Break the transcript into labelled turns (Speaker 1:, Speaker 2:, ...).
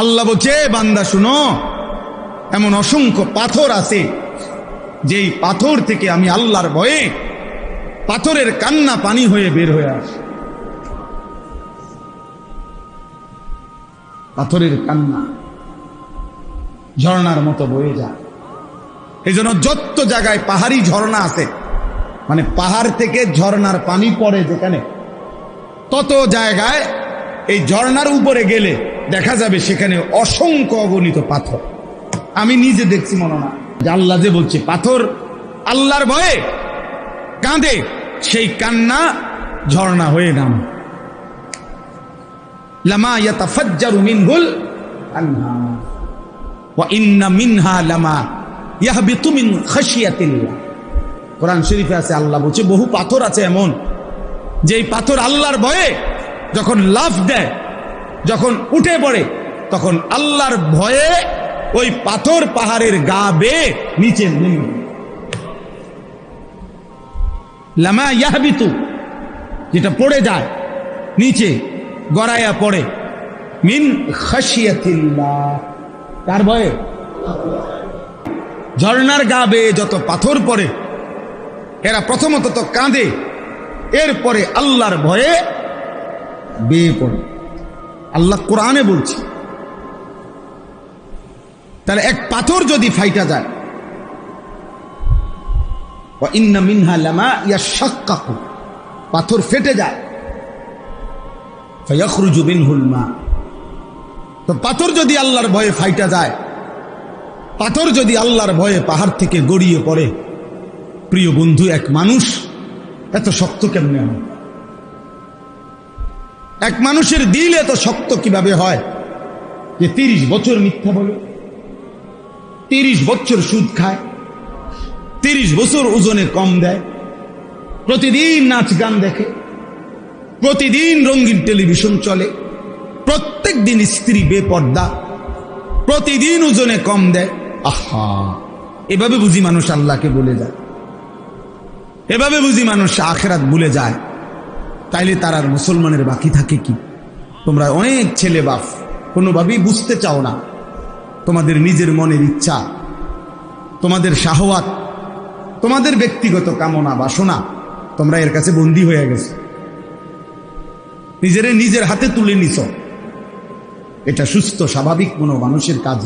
Speaker 1: আল্লাহ বলছে বান্দা, শুনো, এমন অসংখ্য পাথর আছে, যেই পাথর থেকে আমি আল্লাহর ভয়ে পাথরের কান্না পানি হয়ে বের হয়ে আসে। পাথরের কান্না ঝর্ণার মতো বয়ে যায়। এই জন্য যত জায়গায় পাহাড়ি ঝর্ণা আছে মানে পাহাড় থেকে ঝর্ণার পানি পড়ে যেখানে, তত জায়গায় এই ঝর্ণার উপরে গেলে দেখা যাবে সেখানে অসংখ্য অগণিত পাথর। আমি নিজে দেখছি মনে না আল্লাহ যে বলছে, পাথর আল্লাহর ভয়ে কাঁদে, সেই কান্না ঝর্ণা হয়ে নাম। মিনহা লামা শরীফে আছে, আল্লাহ বলছে, বহু পাথর আছে এমন যে এই পাথর আল্লাহর ভয়ে যখন লাফ দেয়, যখন উঠে পড়ে, তখন আল্লাহর ভয়ে ওই পাথর পাহাড়ের গা বেয়ে নিচে লামা ইয়াহবিতু, যেটা পড়ে যায়, নিচে গড়াইয়া পড়ে, মিন খাসিয়াতিল্লাহ কার ভয়ে? ঝর্ণার গা বেয়ে যত পাথর পড়ে, এরা প্রথমত তো কাঁদে, এরপরে আল্লাহর ভয়ে বেয়ে পড়ে আল্লাহ কোরআনে বলছে, তাহলে এক পাথর যদি ফাইটা যায় পাথর ফেটে যায় পাথর যদি আল্লাহর ভয়ে ফাইটা যায়, পাথর যদি আল্লাহর ভয়ে পাহাড় থেকে গড়িয়ে পড়ে, প্রিয় বন্ধু, এক মানুষ এত শক্ত কেমনে হয় এক মানুষের দিল এত শক্ত কীভাবে হয়? যে তিরিশ বছর মিথ্যা বলে, তিরিশ বছর সুদ খায়, তিরিশ বছর ওজনে কম দেয়, প্রতিদিন নাচ গান দেখে, প্রতিদিন রঙিন টেলিভিশন চলে, প্রত্যেক দিন স্ত্রী বেপর্দা, প্রতিদিন ওজনে কম দেয়। আহা! এভাবে বুঝি মানুষ আল্লাহকে বলে যায়। এভাবে বুঝি মানুষ আখেরাত ভুলে যায়। তাইলে তার আর মুসলমানের বাকি থাকে কি? তোমরা অনেক ছেলে বাপ, কোনোভাবেই বুঝতে চাও না। তোমাদের নিজের মনের ইচ্ছা, তোমাদের শাহওয়াত, তোমাদের ব্যক্তিগত কামনা, বাসনা, তোমরা এর কাছে বন্দী হয়ে গেছো। নিজেরে নিজের হাতে তুলে নিছ। এটা সুস্থ, স্বাভাবিক কোনো মানুষের কাজ।